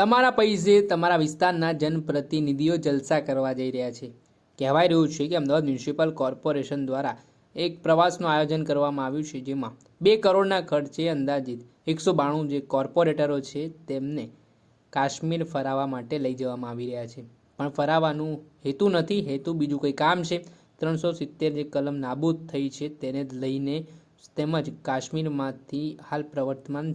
તમારા પૈસે, તમારા વિસ્તારના જનપ્રતિનિધિઓ જલસા કરવા જઈ રહ્યા છે. કહેવાય રહ્યું છે કે અમદાવાદ મ્યુનિસિપલ કોર્પોરેશન દ્વારા એક પ્રવાસનું આયોજન કરવામાં આવ્યું છે, જેમાં બે કરોડના ખર્ચે અંદાજિત એકસો બાણું જે કોર્પોરેટરો છે, તેમને કાશ્મીર ફરાવવા માટે લઈ જવામાં આવી રહ્યા છે. પણ ફરાવવાનું હેતુ નથી, હેતુ બીજું કંઈ કામ છે. ત્રણસો સિત્તેર જે કલમ નાબૂદ થઈ છે, તેને લઈને તેમજ કાશ્મીરમાંથી હાલ પ્રવર્તમાન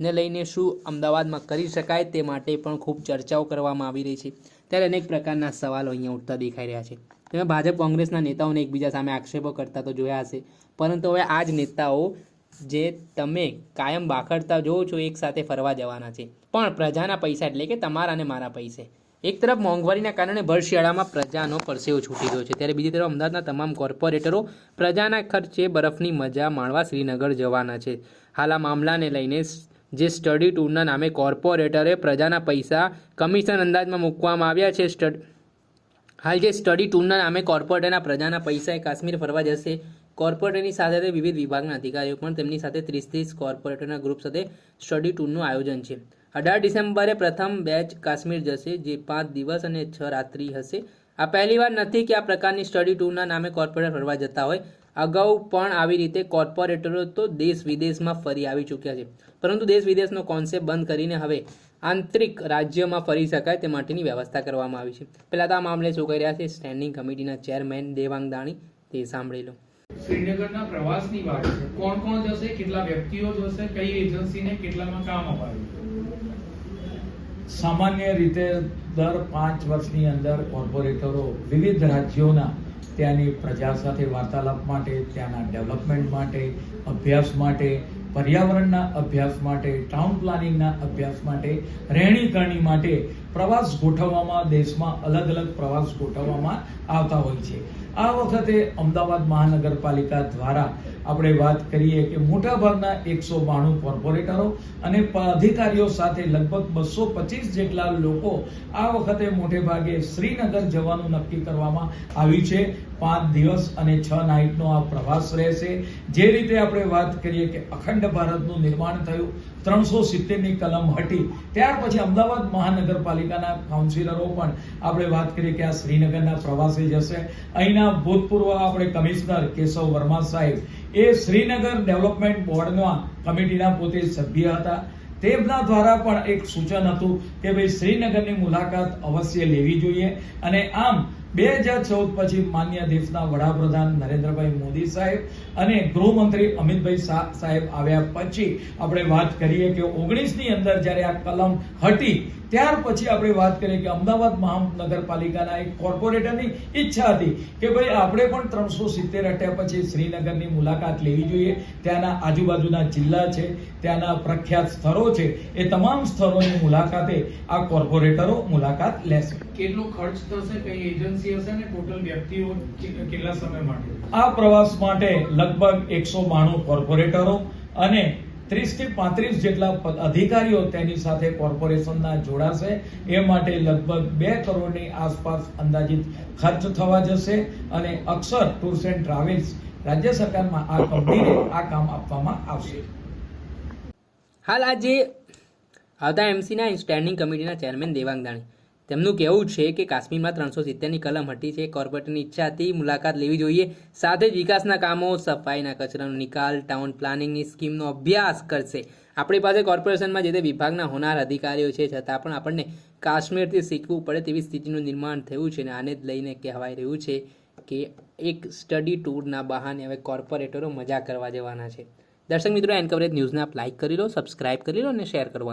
સ્થિતિને લઈને શું અમદાવાદમાં કરી શકાય તે માટે પણ ખૂબ ચર્ચાઓ કરવામાં આવી રહી છે. ત્યારે અનેક પ્રકારના સવાલો અહીંયા ઉઠતા દેખાઈ રહ્યા છે. તમે ભાજપ કોંગ્રેસના નેતાઓને એકબીજા સામે આક્ષેપો કરતા તો જોયા હશે. પરંતુ હવે આ જ નેતાઓ જે તમે કાયમ બાખડતા જોવો છો એક સાથે ફરવા જવાના છે. પણ પ્રજાના પૈસા એટલે કે તમારા અને મારા પૈસે. એક તરફ મોંઘવારીના કારણે ભર શિયાળામાં પ્રજાનો પરસેવો છૂટી ગયો છે. ત્યારે બીજી તરફ અમદાવાદના તમામ કોર્પોરેટરો પ્રજાના ખર્ચે બરફની મજા માણવા શ્રીનગર જવાના છે. હાલ આ મામલાને લઈને જે સ્ટડી ટૂરના નામે કોર્પોરેટરે પ્રજાના પૈસા કમિશન અંદાજમાં મૂકવામાં આવ્યા છે. સ્ટડ, હાલ જે સ્ટડી ટૂરના નામે કોર્પોરેટરના પ્રજાના પૈસા એ કાશ્મીર ફરવા જશે. કોર્પોરેટરની સાથે વિવિધ વિભાગના અધિકારીઓ પણ તેમની સાથે ત્રીસ ત્રીસ કોર્પોરેટરના ગ્રુપ સાથે સ્ટડી ટૂરનું આયોજન છે. અઢાર ડિસેમ્બરે પ્રથમ બેચ કાશ્મીર જશે, જે પાંચ દિવસ અને છ રાત્રિ હશે. આ પહેલીવાર નથી કે આ પ્રકારની સ્ટડી ટૂરના નામે કોર્પોરેટર ફરવા જતા હોય. અગાઉ પણ આવી રીતે કોર્પોરેટરો તો દેશ વિદેશમાં ફરી આવી ચૂક્યા છે. પરંતુ દેશ વિદેશનો કોન્સેપ્ટ બંધ કરીને હવે આંતરિક રાજ્યમાં ફરી શકાય તે માટેની વ્યવસ્થા કરવામાં આવી છે. પહેલાં તો આ મામલે શું કહી રહ્યા છે? સ્ટેન્ડિંગ કમિટીના ચેરમેન દેવાંગ દાણી તે સાંભળી લો. શ્રીનગરના પ્રવાસની વાત છે. કોણ કોણ જશે? કેટલા વ્યક્તિઓ જશે? કઈ એજન્સીને કેટલામાં કામ અપાયું? સામાન્ય રીતે દર પાંચ વર્ષની અંદર કોર્પોરેટરો વિવિધ રાજ્યોના ત્યાંની પ્રજા સાથે વાર્તાલાપ માટે, ત્યાંના ડેવલપમેન્ટ માટે, અભ્યાસ માટે, પર્યાવરણના અભ્યાસ માટે ટાઉન પ્લાનિંગના અભ્યાસ માટે રહેણી કરણી માટે પ્રવાસ ગોઠવવામાં, દેશમાં અલગ અલગ પ્રવાસ ગોઠવવામાં આવતા હોય છે. આ વખતે અમદાવાદ મહાનગરપાલિકા દ્વારા આપણે વાત કરીએ કે મોટાભાગના એકસો બાણું કોર્પોરેટરો અને અધિકારીઓ સાથે લગભગ બસો પચીસ જેટલા લોકો આ વખતે મોટે ભાગે શ્રીનગર જવાનું નક્કી કરવામાં આવ્યું છે. પાંચ દિવસ અને છ નાઇટનો આ પ્રવાસ રહેશે. જે રીતે આપણે વાત કરીએ કે અખંડ ભારતનું નિર્માણ થયું, ત્રણસો સિત્તેરની કલમ હટી, ત્યાર પછી અમદાવાદ મહાનગરપાલિકાના કાઉન્સિલરો પણ આપણે વાત કરીએ કે આ શ્રીનગરના પ્રવાસે જશે. અહીંના ભૂતપૂર્વ આપણે કમિશનર કેશવ વર્મા સાહેબ એ શ્રીનગર ડેવલપમેન્ટ બોર્ડના કમિટીના પોતે સભ્ય હતા. તેમના દ્વારા પણ એક સૂચન હતું કે ભાઈ શ્રીનગરની મુલાકાત અવશ્ય લેવી જોઈએ અને આમ બે હજાર ચૌદ પછી માન્ય દેશના વડાપ્રધાન નરેન્દ્રભાઈ મોદી સાહેબ અને ગૃહમંત્રી અમિતભાઈ સાહેબ આવ્યા પછી આપણે વાત કરીએ કે ઓગણીસની અંદર જ્યારે આ કલમ હટી ત્યાર પછી આપણે વાત કરીએ કે અમદાવાદ મહાનગરપાલિકાના એક કોર્પોરેટરની ઈચ્છા હતી કે ભાઈ આપણે પણ ત્રણસો સિત્તેર હટ્યા પછી શ્રીનગરની મુલાકાત લેવી જોઈએ. ત્યાંના આજુબાજુના જિલ્લા છે ત્યાંના પ્રખ્યાત સ્થળો છે એ તમામ સ્થળોની મુલાકાતે આ કોર્પોરેટરો મુલાકાત લેશે. કેટલો ખર્ચ થશે કઈ એજન્સી હશે ને ટોટલ વ્યક્તિઓ કેટલા સમય માટે? આ પ્રવાસ માટે લગભગ એકસો બાણું કોર્પોરેટરો અને ત્રીસથી પાંત્રીસ જેટલા અધિકારીઓ તેની સાથે કોર્પોરેશનના જોડાશે. એ માટે લગભગ બે કરોડની આસપાસ અંદાજિત ખર્ચ થવા જશે અને અક્ષર ટૂર્સ એન્ડ ટ્રાવેલ્સ રાજ્ય સરકારમાં આ કંપનીને આ કામ આપવામાં આવશે. હાલ આજે આવતા એમસીના સ્ટેન્ડિંગ કમિટીના ચેરમેન દેવાંગ દાણી તેમનું કહેવું છે કે કાશ્મીરમાં ત્રણસો સિત્તેરની કલમ હટી છે કોર્પોરેટરની ઈચ્છાથી મુલાકાત લેવી જોઈએ. સાથે જ વિકાસના કામો, સફાઈના કચરાનો નિકાલ ટાઉન પ્લાનિંગની સ્કીમનો અભ્યાસ કરશે. આપણી પાસે કોર્પોરેશનમાં જે તે વિભાગના હોનાર અધિકારીઓ છે, છતાં પણ આપણને કાશ્મીરથી શીખવું પડે તેવી સ્થિતિનું નિર્માણ થયું છે અને આને જ લઈને કહેવાય રહ્યું છે કે એક સ્ટડી ટૂરના બહાને હવે કોર્પોરેટરો મજા કરવા જવાના છે. દર્શક મિત્રો એન કવરેજ ન્યૂઝને આપ લાઇક કરી લો સબસ્ક્રાઇબ કરી લો અને શેર કરવાનું